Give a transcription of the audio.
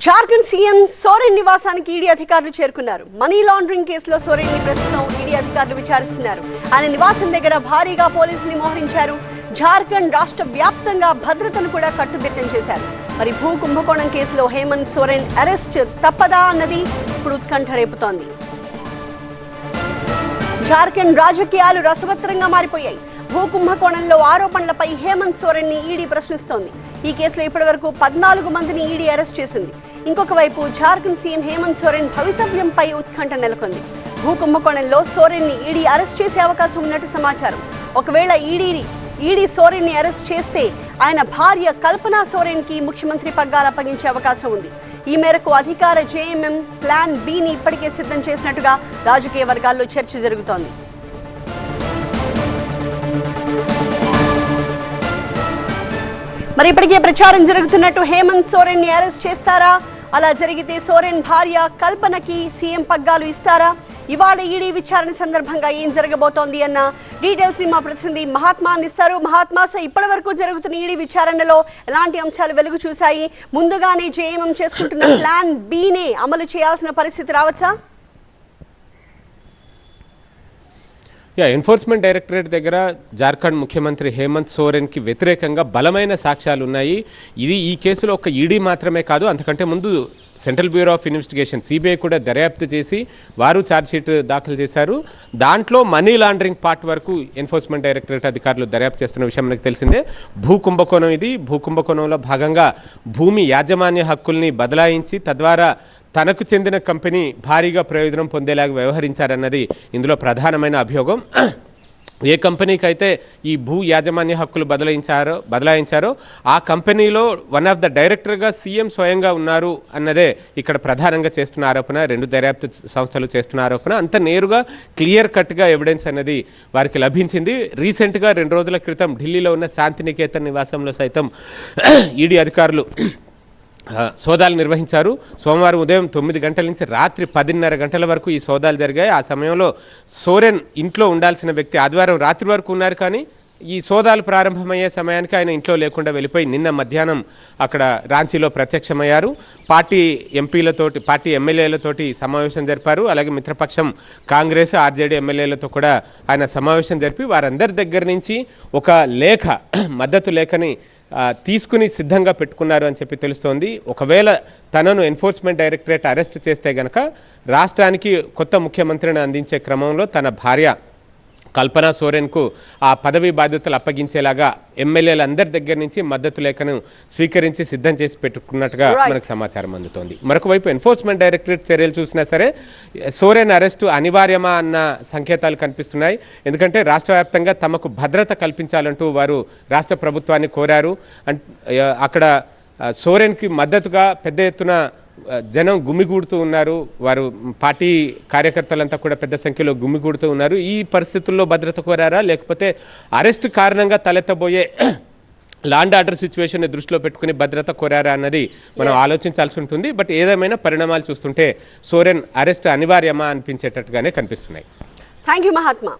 Jharkhand CM Soren నివాసానికి ED అధికారులు చేరుకున్నారు. మనీ లాండరింగ్ కేసులో సోరెన్ని ప్రస్తుతం ఈడీ అధికారులు విచారిస్తున్నారు. ఆయన నివాసం దగ్గర భారీగా పోలీసుల్ని మోహరించారు. జార్ఖండ్ రాష్ట్ర వ్యాప్తంగా భద్రతను కూడా కట్టుబెట్టం చేశారు. మరి భూ కుంభకోణం కేసులో హేమంత్ సోరెన్ అరెస్ట్ తప్పదా అన్నది ఇప్పుడు ఉత్కంఠ రేపుతోంది జార్ఖండ్ రాజకీయాలు రసవత్తరంగా మారిపోయాయి. భూ కుంభకోణంలో ఆరోపణలపై హేమంత్ సోరెన్ని ఈడీ ప్రశ్నిస్తోంది. ఈ కేసులో ఇప్పటివరకు పద్నాలుగు మందిని ఈడీ అరెస్ట్ చేసింది. ఇంకొక వైపు జార్ఖండ్ సీఎం హేమంత్ సోరెన్ భవితవ్యంపై ఉత్కంఠ నెలకొంది. భూ కుంభకోణంలో సోరెన్ని ఈడీ అరెస్ట్ చేసే అవకాశం ఉన్నట్టు సమాచారం. ఒకవేళ ఈడీ ఈడీ సోరెన్ని అరెస్ట్ చేస్తే ఆయన భార్య కల్పనా సోరెన్కి ముఖ్యమంత్రి పగ్గాలు అప్పగించే అవకాశం ఉంది. ఈ మేరకు అధికార జేఎంఎం ప్లాన్ బిని ఇప్పటికే సిద్ధం చేసినట్టుగా రాజకీయ వర్గాల్లో చర్చ జరుగుతోంది. మరి ఇప్పటికే ప్రచారం జరుగుతున్నట్టు హేమంత్ సోరెన్ని అరెస్ట్ చేస్తారా? అలా జరిగితే సోరెన్ భార్య కల్పనకి సీఎం పగ్గాలు ఇస్తారా? ఇవాళ ఈడీ విచారణ సందర్భంగా ఏం జరగబోతోంది అన్న డీటెయిల్స్ని మా ప్రతినిధి మహాత్మా అందిస్తారు. మహాత్మా సో ఇప్పటి వరకు జరుగుతున్న ఈడీ విచారణలో ఎలాంటి అంశాలు వెలుగు చూశాయి? ముందుగానే జేఎంఎం చేసుకుంటున్న ప్లాన్ బీనే అమలు చేయాల్సిన పరిస్థితి రావచ్చా? యా ఎన్ఫోర్స్మెంట్ డైరెక్టరేట్ దగ్గర జార్ఖండ్ ముఖ్యమంత్రి హేమంత్ సోరెన్కి వ్యతిరేకంగా బలమైన సాక్ష్యాలు ఉన్నాయి ఇది ఈ కేసులో ఒక ఈడీ మాత్రమే కాదు అంతకంటే ముందు central bureau of investigation CBI కూడా దర్యాప్తు చేసి వారు ఛార్జ్షీట్ దాఖలు చేశారు. దాంట్లో మనీ లాండరింగ్ పార్ట్ వరకు ఎన్ఫోర్స్మెంట్ డైరెక్టరేట్ అధికారులు దర్యాప్తు చేస్తున్న విషయం మనకు తెలిసిందే. భూ కుంభకోణం ఇది. భూ కుంభకోణంలో భాగంగా భూమి యాజమాన్య హక్కుల్ని బదలాయించి తద్వారా తనకు చెందిన కంపెనీ భారీగా ప్రయోజనం పొందేలాగా వ్యవహరించారన్నది ఇందులో ప్రధానమైన అభియోగం. ఏ కంపెనీకి అయితే ఈ భూ యాజమాన్య హక్కులు బదలాయించారో బదలాయించారో ఆ కంపెనీలో వన్ ఆఫ్ ద డైరెక్టర్గా సీఎం స్వయంగా ఉన్నారు అన్నదే ఇక్కడ ప్రధానంగా చేస్తున్న ఆరోపణ రెండు దర్యాప్తు సంస్థలు చేస్తున్న ఆరోపణ. అంత నేరుగా క్లియర్ కట్గా ఎవిడెన్స్ అనేది వారికి లభించింది. రీసెంట్గా రెండు రోజుల క్రితం ఢిల్లీలో ఉన్న శాంతినికేతన్ నివాసంలో సైతం ఈడీ అధికారులు సోదాలు నిర్వహించారు. సోమవారం ఉదయం తొమ్మిది గంటల నుంచి రాత్రి పదిన్నర గంటల వరకు ఈ సోదాలు జరిగాయి. ఆ సమయంలో సోరెన్ ఇంట్లో ఉండాల్సిన వ్యక్తి ఆదివారం రాత్రి వరకు ఉన్నారు కానీ ఈ సోదాలు ప్రారంభమయ్యే సమయానికి ఆయన ఇంట్లో లేకుండా వెళ్ళిపోయి నిన్న మధ్యాహ్నం అక్కడ రాంచీలో ప్రత్యక్షమయ్యారు. పార్టీ ఎంపీలతోటి పార్టీ ఎమ్మెల్యేలతోటి సమావేశం జరిపారు. అలాగే మిత్రపక్షం కాంగ్రెస్ ఆర్జేడీ ఎమ్మెల్యేలతో కూడా ఆయన సమావేశం జరిపి వారందరి దగ్గర నుంచి ఒక లేఖ మద్దతు లేఖని తీసుకుని సిద్ధంగా పెట్టుకున్నారు అని చెప్పి తెలుస్తోంది. ఒకవేళ తనను ఎన్ఫోర్స్మెంట్ డైరెక్టరేట్ అరెస్ట్ చేస్తే గనక రాష్ట్రానికి కొత్త ముఖ్యమంత్రిని అందించే క్రమంలో తన భార్య కల్పనా సోరెన్కు ఆ పదవి బాధ్యతలు అప్పగించేలాగా ఎమ్మెల్యేలందరి దగ్గర నుంచి మద్దతు లేఖను స్వీకరించి సిద్ధం చేసి పెట్టుకున్నట్టుగా. మనకు సమాచారం అందుతోంది. మరొక వైపు ఎన్ఫోర్స్మెంట్ డైరెక్టరేట్ చర్యలు చూసినా సరే సోరెన్ అరెస్టు అనివార్యమా అన్న సంకేతాలు కనిపిస్తున్నాయి. ఎందుకంటే రాష్ట్ర వ్యాప్తంగా తమకు భద్రత కల్పించాలంటూ వారు రాష్ట్ర ప్రభుత్వాన్ని కోరారు. అక్కడ సోరెన్కి మద్దతుగా పెద్ద ఎత్తున జనం గుమిగూడుతూ ఉన్నారు. వారు పార్టీ కార్యకర్తలంతా కూడా పెద్ద సంఖ్యలో గుమిగూడుతూ ఉన్నారు. ఈ పరిస్థితుల్లో భద్రత కోరారా? లేకపోతే అరెస్ట్ కారణంగా తలెత్తబోయే లాండ్ ఆర్డర్ సిచ్యువేషన్ దృష్టిలో పెట్టుకుని భద్రత కోరారా అన్నది మనం ఆలోచించాల్సి ఉంటుంది. బట్ ఏదేమైనా పరిణామాలు చూస్తుంటే సోరెన్ అరెస్ట్ అనివార్యమా అనిపించేటట్టుగానే కనిపిస్తున్నాయి. Thank you Mahatma